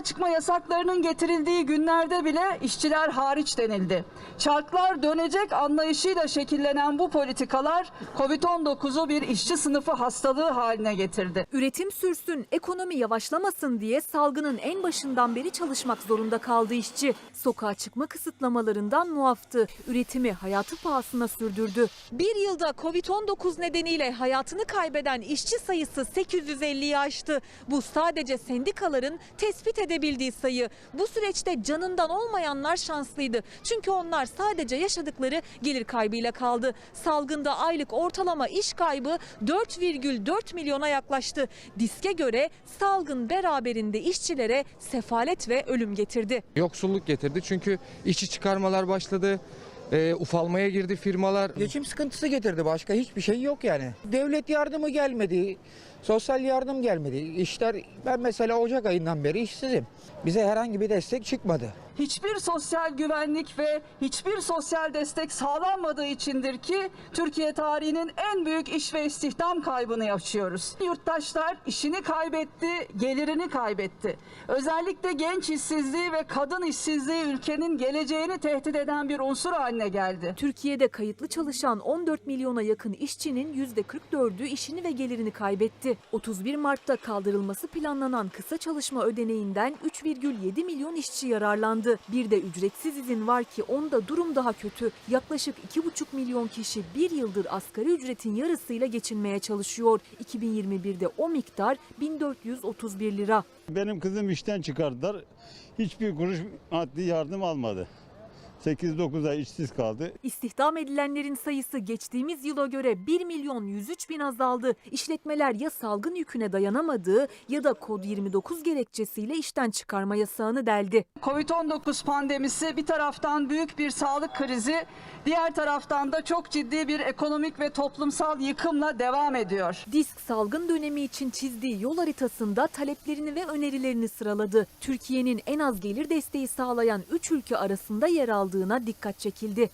Sokağa çıkma yasaklarının getirildiği günlerde bile işçiler hariç denildi. Çarklar dönecek anlayışıyla şekillenen bu politikalar Covid-19'u bir işçi sınıfı hastalığı haline getirdi. Üretim sürsün, ekonomi yavaşlamasın diye salgının en başından beri çalışmak zorunda kaldı işçi. Sokağa çıkma kısıtlamalarından muaftı. Üretimi hayatı pahasına sürdürdü. Bir yılda Covid-19 nedeniyle hayatını kaybeden işçi sayısı 850'yi aştı. Bu sadece sendikaların tespit edebildiği sayı. Bu süreçte canından olmayanlar şanslıydı. Çünkü onlar sadece yaşadıkları gelir kaybıyla kaldı. Salgında aylık ortalama iş kaybı 4,4 milyona yaklaştı. Diske göre salgın beraberinde işçilere sefalet ve ölüm getirdi. Yoksulluk getirdi çünkü işçi çıkarmalar başladı. E, ufalmaya girdi firmalar. Geçim sıkıntısı getirdi başka hiçbir şey yok yani. Devlet yardımı gelmedi, sosyal yardım gelmedi. İşler ben mesela Ocak ayından beri işsizim. Bize herhangi bir destek çıkmadı. Hiçbir sosyal güvenlik ve hiçbir sosyal destek sağlanmadığı içindir ki Türkiye tarihinin en büyük iş ve istihdam kaybını yaşıyoruz. Yurttaşlar işini kaybetti, gelirini kaybetti. Özellikle genç işsizliği ve kadın işsizliği ülkenin geleceğini tehdit eden bir unsur haline geldi. Türkiye'de kayıtlı çalışan 14 milyona yakın işçinin %44'ü işini ve gelirini kaybetti. 31 Mart'ta kaldırılması planlanan kısa çalışma ödeneğinden 3,7 milyon işçi yararlandı. Bir de ücretsiz izin var ki onda durum daha kötü. Yaklaşık 2,5 milyon kişi bir yıldır asgari ücretin yarısıyla geçinmeye çalışıyor. 2021'de o miktar 1431 lira. Benim kızım işten çıkardılar. Hiçbir kuruş maddi yardım almadı. 8-9 ay işsiz kaldı. İstihdam edilenlerin sayısı geçtiğimiz yıla göre 1 milyon 103 bin azaldı. İşletmeler ya salgın yüküne dayanamadığı ya da kod 29 gerekçesiyle işten çıkarma yasağını deldi. Covid-19 pandemisi bir taraftan büyük bir sağlık krizi, diğer taraftan da çok ciddi bir ekonomik ve toplumsal yıkımla devam ediyor. Disk salgın dönemi için çizdiği yol haritasında taleplerini ve önerilerini sıraladı. Türkiye'nin en az gelir desteği sağlayan 3 ülke arasında yer aldığına dikkat çekildi.